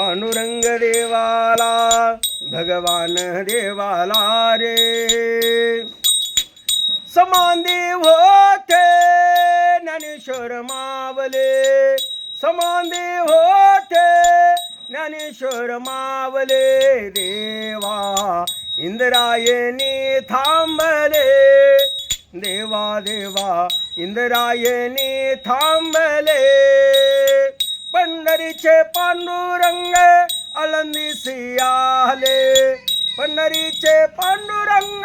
पांडुरंग देवाला भगवान देवाला रे. समान देव होते ज्ञानेश्वर मावले. समान देव होते ज्ञानेश्वर मावले. देवा इंद्रायणी थांबले. देवा देवा इंद्रायणी थांबले. पंढरीचे पांडुरंग आळंदीसी आले पंढरीचे पांडुरंग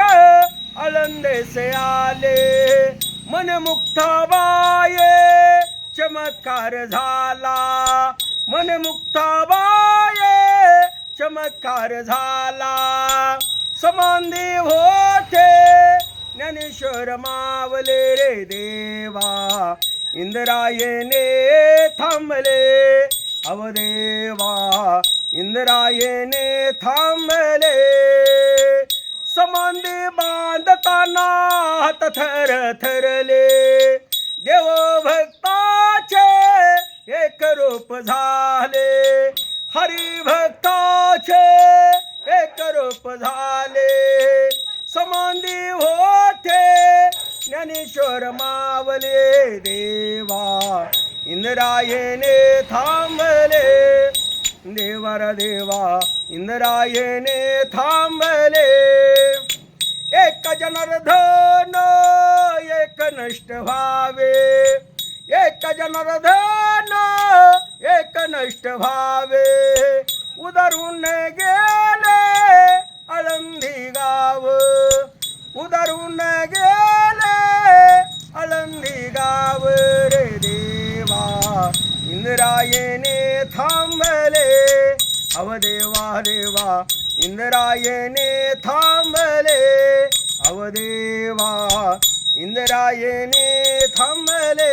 अलंदेसे आले मन मुक्ताबाये चमत्कार झाला. मन मुक्ताबाये चमत्कार झाला. समान होते ज्ञानेश्वर मावले रे देवा. इंद्रायने थांबले. अवदेवा इंद्रायणे थांबले. समांदे बांधताना हात थर थरले. देव भक्ताचे एक रूप झाले. हरी भक्ताचे एक रूप झाले. समांदी होते ज्ञानेश्वर मावले देवा. इंद्रायणे थांबले. देवर देवा इंद्रायणे थांबले. एक जनर्धन एक नष्ट व्हावे. एक जनर्धन एक नष्ट व्हावे. उदरून अवदेवा देवा इंद्रायणे थांबले. अवदेवा इंद्रायणे थांबले.